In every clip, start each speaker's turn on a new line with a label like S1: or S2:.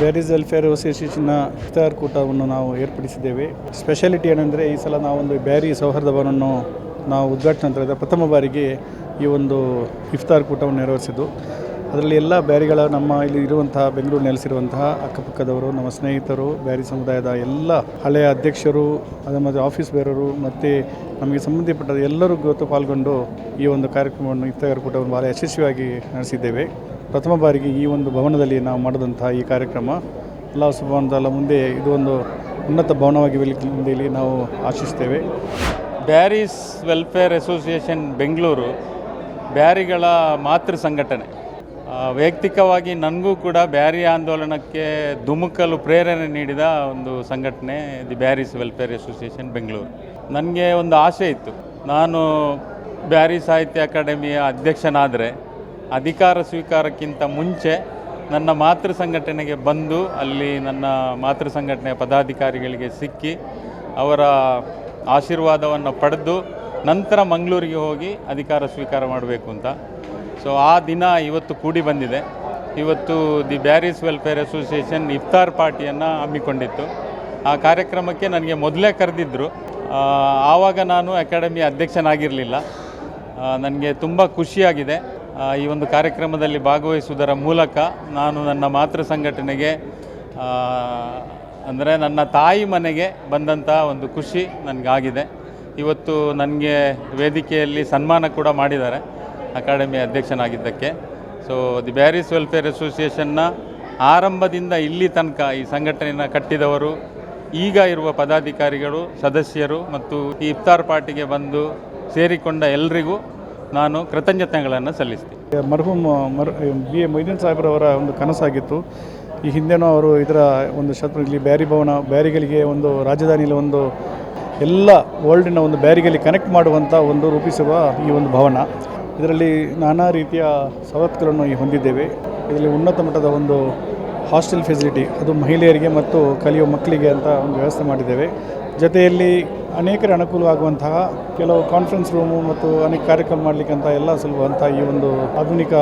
S1: Bearys welfare ಅಸೋಸಿಯೇಷನ್ನ ಇಫ್ತಾರ್ ಕೂಟವನ್ನು ನಾವು ಏರ್ಪಡಿಸಿದ್ದೇವೆ. Speciality ಏನೆಂದರೆ ಈ ಸಲ ನಾವೊಂದು ಬ್ಯಾರಿ ಸೌಹಾರ್ದ ಭವನವನ್ನು ನಾವು ಉದ್ಘಾಟನೆ ನಂತರದ ಪ್ರಥಮ ಬಾರಿಗೆ ಈ ಒಂದು ಇಫ್ತಾರ್ ಕೂಟವನ್ನು ನೆರವೇರಿಸಿದ್ದು. ಅದರಲ್ಲಿ ಎಲ್ಲ ಬ್ಯಾರಿಗಳ ನಮ್ಮ ಇಲ್ಲಿ ಇರುವಂತಹ ಬೆಂಗಳೂರು ನೆಲೆಸಿರುವಂತಹ ಅಕ್ಕಪಕ್ಕದವರು, ನಮ್ಮ ಸ್ನೇಹಿತರು, ಬ್ಯಾರಿ ಸಮುದಾಯದ ಎಲ್ಲ ಹಳೆಯ ಅಧ್ಯಕ್ಷರು ಅದರ ಮತ್ತು ಆಫೀಸ್ ಬೇರರು, ಮತ್ತು ನಮಗೆ ಸಂಬಂಧಪಟ್ಟ ಎಲ್ಲರೂ ಗೊತ್ತು ಪಾಲ್ಗೊಂಡು ಈ ಒಂದು ಕಾರ್ಯಕ್ರಮವನ್ನು ಇಫ್ತಾರ್ ಕೂಟವನ್ನು ಭಾಳ ಯಶಸ್ವಿಯಾಗಿ ನಡೆಸಿದ್ದೇವೆ. ಪ್ರಥಮ ಬಾರಿಗೆ ಈ ಒಂದು ಭವನದಲ್ಲಿ ನಾವು ಮಾಡಿದಂಥ ಈ ಕಾರ್ಯಕ್ರಮ. ಎಲ್ಲ ಸುಬಾನ್ದಲ್ಲ ಮುಂದೆ ಇದು ಒಂದು ಉನ್ನತ ಭವನವಾಗಿ ಇಲ್ಲಿ ನಾವು ಆಶಿಸ್ತೇವೆ.
S2: ಬ್ಯಾರೀಸ್ ವೆಲ್ಫೇರ್ ಅಸೋಸಿಯೇಷನ್ ಬೆಂಗಳೂರು ಬ್ಯಾರಿಗಳ ಮಾತೃ ಸಂಘಟನೆ. ವೈಯಕ್ತಿಕವಾಗಿ ನನಗೂ ಕೂಡ ಬ್ಯಾರಿ ಆಂದೋಲನಕ್ಕೆ ಧುಮುಕಲು ಪ್ರೇರಣೆ ನೀಡಿದ ಒಂದು ಸಂಘಟನೆ, the Bearys welfare association Bengaluru. ನನಗೆ ಒಂದು ಆಸೆ ಇತ್ತು. ನಾನು ಬ್ಯಾರಿ ಸಾಹಿತ್ಯ ಅಕಾಡೆಮಿಯ ಅಧ್ಯಕ್ಷನಾದರೆ ಅಧಿಕಾರ ಸ್ವೀಕಾರಕ್ಕಿಂತ ಮುಂಚೆ ನನ್ನ ಮಾತೃ ಸಂಘಟನೆಗೆ ಬಂದು ಅಲ್ಲಿ ನನ್ನ ಮಾತೃ ಸಂಘಟನೆಯ ಪದಾಧಿಕಾರಿಗಳಿಗೆ ಸಿಕ್ಕಿ ಅವರ ಆಶೀರ್ವಾದವನ್ನು ಪಡೆದು ನಂತರ ಮಂಗಳೂರಿಗೆ ಹೋಗಿ ಅಧಿಕಾರ ಸ್ವೀಕಾರ ಮಾಡಬೇಕು ಅಂತ. ಸೊ ಆ ದಿನ ಇವತ್ತು ಕೂಡಿ ಬಂದಿದೆ. ಇವತ್ತು ದಿ ಬ್ಯಾರೀಸ್ ವೆಲ್ಫೇರ್ ಅಸೋಸಿಯೇಷನ್ ಇಫ್ತಾರ್ ಪಾರ್ಟಿಯನ್ನು ಹಮ್ಮಿಕೊಂಡಿತ್ತು. ಆ ಕಾರ್ಯಕ್ರಮಕ್ಕೆ ನನಗೆ ಮೊದಲೇ ಕರೆದಿದ್ದರು ಆವಾಗ ನಾನು ಅಕಾಡೆಮಿ ಅಧ್ಯಕ್ಷನಾಗಿರಲಿಲ್ಲ. ನನಗೆ ತುಂಬ ಖುಷಿಯಾಗಿದೆ. ಈ ಒಂದು ಕಾರ್ಯಕ್ರಮದಲ್ಲಿ ಭಾಗವಹಿಸುವುದರ ಮೂಲಕ ನಾನು ನನ್ನ ಮಾತೃ ಸಂಘಟನೆಗೆ ಅಂದರೆ ನನ್ನ ತಾಯಿ ಮನೆಗೆ ಬಂದಂಥ ಒಂದು ಖುಷಿ ನನಗಾಗಿದೆ. ಇವತ್ತು ನನಗೆ ವೇದಿಕೆಯಲ್ಲಿ ಸನ್ಮಾನ ಕೂಡ ಮಾಡಿದ್ದಾರೆ ಅಕಾಡೆಮಿ ಅಧ್ಯಕ್ಷನಾಗಿದ್ದಕ್ಕೆ. ಸೊ ದಿ ಬ್ಯಾರಿಸ್ ವೆಲ್ಫೇರ್ ಅಸೋಸಿಯೇಷನ್ನ ಆರಂಭದಿಂದ ಇಲ್ಲಿ ತನಕ ಈ ಸಂಘಟನೆಯನ್ನು ಕಟ್ಟಿದವರು, ಈಗ ಇರುವ ಪದಾಧಿಕಾರಿಗಳು, ಸದಸ್ಯರು ಮತ್ತು ಈ ಇಫ್ತಾರ್ ಪಾರ್ಟಿಗೆ ಬಂದು ಸೇರಿಕೊಂಡ ಎಲ್ರಿಗೂ ನಾನು ಕೃತಜ್ಞತೆಗಳನ್ನು ಸಲ್ಲಿಸ್ತೀನಿ.
S1: ಮರ್ಹೂಮ್, ಮರ್ ಬಿ ಎ ಮೊಯ್ದೀನ್ ಸಾಹೇಬ್ರವರ ಒಂದು ಕನಸಾಗಿತ್ತು. ಈ ಹಿಂದೆನೂ ಅವರು ಇದರ ಒಂದು ಶತ್ರು ಇಲ್ಲಿ ಬ್ಯಾರಿ ಭವನ, ಬ್ಯಾರಿಗಳಿಗೆ ಒಂದು ರಾಜಧಾನಿಯಲ್ಲಿ ಒಂದು ಎಲ್ಲ ವರ್ಲ್ಡಿನ ಒಂದು ಬ್ಯಾರಿಗಳಿಗೆ ಕನೆಕ್ಟ್ ಮಾಡುವಂಥ ಒಂದು ರೂಪಿಸುವ ಈ ಒಂದು ಭವನ. ಇದರಲ್ಲಿ ನಾನಾ ರೀತಿಯ ಸವಲತ್ತುಗಳನ್ನು ಈ ಹೊಂದಿದ್ದೇವೆ. ಇದರಲ್ಲಿ ಉನ್ನತ ಮಟ್ಟದ ಒಂದು ಹಾಸ್ಟೆಲ್ ಫೆಸಿಲಿಟಿ, ಅದು ಮಹಿಳೆಯರಿಗೆ ಮತ್ತು ಕಲಿಯುವ ಮಕ್ಕಳಿಗೆ ಅಂತ ಒಂದು ವ್ಯವಸ್ಥೆ ಮಾಡಿದ್ದೇವೆ. ಜೊತೆಯಲ್ಲಿ ಅನೇಕರ ಅನುಕೂಲವಾಗುವಂತಹ ಕೆಲವು ಕಾನ್ಫರೆನ್ಸ್ ರೂಮು ಮತ್ತು ಅನೇಕ ಕಾರ್ಯಕ್ರಮ ಮಾಡಲಿಕ್ಕಂಥ ಅಂತ ಎಲ್ಲ ಸುಲಭವಂಥ ಈ ಒಂದು ಆಧುನಿಕ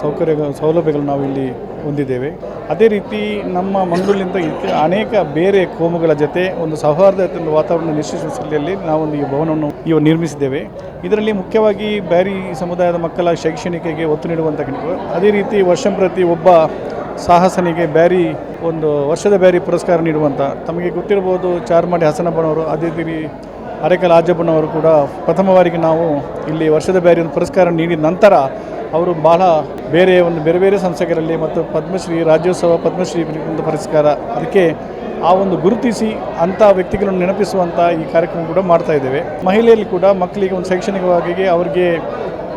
S1: ಸೌಕರ್ಯ ಸೌಲಭ್ಯಗಳು ನಾವು ಇಲ್ಲಿ ಹೊಂದಿದ್ದೇವೆ. ಅದೇ ರೀತಿ ನಮ್ಮ ಮಂಗಳೂರಿನಿಂದ ಅನೇಕ ಬೇರೆ ಕೋಮುಗಳ ಜೊತೆ ಒಂದು ಸೌಹಾರ್ದತೆ ಒಂದು ವಾತಾವರಣ ನಿಶ್ಚಿಸುವಲ್ಲಿ ನಾವೊಂದು ಈ ಭವನವನ್ನು ಇವು ನಿರ್ಮಿಸಿದ್ದೇವೆ. ಇದರಲ್ಲಿ ಮುಖ್ಯವಾಗಿ ಬ್ಯಾರಿ ಸಮುದಾಯದ ಮಕ್ಕಳ ಶೈಕ್ಷಣಿಕೆಗೆ ಒತ್ತು ನೀಡುವಂಥ ಅದೇ ರೀತಿ ವರ್ಷಂಪ್ರತಿ ಒಬ್ಬ ಸಾಹಸನಿಗೆ ಬ್ಯಾರಿ, ಒಂದು ವರ್ಷದ ಬ್ಯಾರಿ ಪುರಸ್ಕಾರ ನೀಡುವಂಥ ತಮಗೆ ಗೊತ್ತಿರ್ಬೋದು ಚಾರ್ಮಾಡಿ ಹಸನಪ್ಪನವರು ಅದೇ ರೀತಿ ಅರೆಕಲ್ ಆಜಬ್ಬನವರು ಕೂಡ ಪ್ರಥಮ ಬಾರಿಗೆ ನಾವು ಇಲ್ಲಿ ವರ್ಷದ ಬ್ಯಾರಿ ಒಂದು ಪುರಸ್ಕಾರ ನೀಡಿದ ನಂತರ ಅವರು ಬಹಳ ಬೇರೆ ಒಂದು ಬೇರೆ ಬೇರೆ ಸಂಸ್ಥೆಗಳಲ್ಲಿ ಮತ್ತು ಪದ್ಮಶ್ರೀ, ರಾಜ್ಯೋತ್ಸವ ಪದ್ಮಶ್ರೀ ಒಂದು ಪುರಸ್ಕಾರ. ಅದಕ್ಕೆ ಆ ಒಂದು ಗುರುತಿಸಿ ಅಂಥ ವ್ಯಕ್ತಿಗಳನ್ನು ನೆನಪಿಸುವಂಥ ಈ ಕಾರ್ಯಕ್ರಮ ಕೂಡ ಮಾಡ್ತಾ ಇದ್ದೇವೆ. ಮಹಿಳೆಯಲ್ಲಿ ಕೂಡ ಮಕ್ಕಳಿಗೆ ಒಂದು ಶೈಕ್ಷಣಿಕವಾಗಿ ಅವರಿಗೆ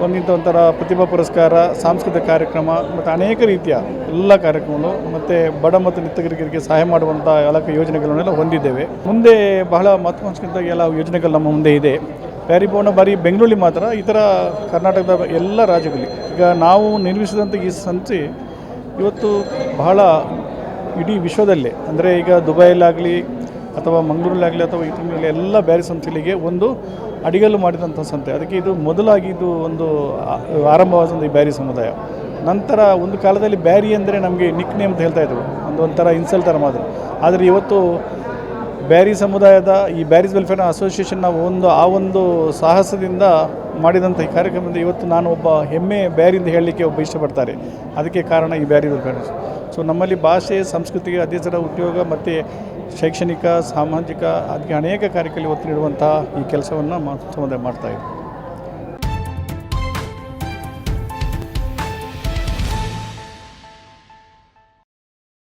S1: ಒಂದಿಂತ ಒಂಥರ ಪ್ರತಿಭಾ ಪುರಸ್ಕಾರ, ಸಾಂಸ್ಕೃತಿಕ ಕಾರ್ಯಕ್ರಮ, ಮತ್ತು ಅನೇಕ ರೀತಿಯ ಎಲ್ಲ ಕಾರ್ಯಕ್ರಮಗಳು, ಮತ್ತು ಬಡ ಮತ್ತು ನಿತ್ತಗರಿಗೆ ಸಹಾಯ ಮಾಡುವಂಥ ಎಲ್ಲ ಯೋಜನೆಗಳನ್ನೆಲ್ಲ ಹೊಂದಿದ್ದೇವೆ. ಮುಂದೆ ಬಹಳ ಮಹತ್ವಾಕಾಂಕ್ಷಿತ ಎಲ್ಲ ಯೋಜನೆಗಳು ನಮ್ಮ ಮುಂದೆ ಇದೆ. ಪ್ಯಾರಿಭವನ ಬಾರಿ ಬೆಂಗಳೂರಲ್ಲಿ ಮಾತ್ರ, ಇತರ ಕರ್ನಾಟಕದ ಎಲ್ಲ ರಾಜ್ಯಗಳಲ್ಲಿ. ಈಗ ನಾವು ನಿರ್ಮಿಸಿದಂಥ ಈ ಸಂಸ್ಥೆ ಇವತ್ತು ಬಹಳ ಇಡೀ ವಿಶ್ವದಲ್ಲೇ. ಅಂದರೆ ಈಗ ದುಬೈಲಾಗಲಿ ಅಥವಾ ಮಂಗಳೂರಲ್ಲಾಗಲಿ ಅಥವಾ ಇತರಲ್ಲಿ ಎಲ್ಲ ಬ್ಯಾರಿ ಸಂಸ್ಥೆಗಳಿಗೆ ಒಂದು ಅಡಿಗಲ್ಲು ಮಾಡಿದಂಥ ಸಂತೆ. ಅದಕ್ಕೆ ಇದು ಮೊದಲಾಗಿ ಇದು ಒಂದು ಆರಂಭವಾದಂಥ ಈ ಬ್ಯಾರಿ ಸಮುದಾಯ. ನಂತರ ಒಂದು ಕಾಲದಲ್ಲಿ ಬ್ಯಾರಿ ಅಂದರೆ ನಮಗೆ ನಿಕ್ ನೇಮ್ ಅಂತ ಹೇಳ್ತಾ ಇದ್ದರು ಒಂದು ಒಂಥರ ಇನ್ಸಲ್ ಥರ ಮಾತ್ರ. ಆದರೆ ಇವತ್ತು ಬ್ಯಾರಿ ಸಮುದಾಯದ ಈ ಬ್ಯಾರಿಸ್ ವೆಲ್ಫೇರ್ ಅಸೋಸಿಯೇಷನ್ನ ಒಂದು ಆ ಒಂದು ಸಾಹಸದಿಂದ ಮಾಡಿದಂಥ ಈ ಕಾರ್ಯಕ್ರಮದಿಂದ ಇವತ್ತು ನಾನು ಒಬ್ಬ ಹೆಮ್ಮೆ ಬ್ಯಾರಿಂದ ಹೇಳಲಿಕ್ಕೆ ಒಬ್ಬ ಇಷ್ಟಪಡ್ತಾರೆ. ಅದಕ್ಕೆ ಕಾರಣ ಈ ಬ್ಯಾರಿ ವೆಲ್ಫೇರ್. ಸೊ ನಮ್ಮಲ್ಲಿ ಭಾಷೆ, ಸಂಸ್ಕೃತಿಗೆ ಅದೇ ಥರ ಉದ್ಯೋಗ ಮತ್ತು ಶೈಕ್ಷಣಿಕ, ಸಾಮಾಜಿಕ, ಅದಕ್ಕೆ ಅನೇಕ ಕಾರ್ಯಕ್ಕೆ ಒತ್ತು ನೀಡುವಂತಹ ಈ ಕೆಲಸವನ್ನು ಮಾಡ್ತಾ ಇದೆ.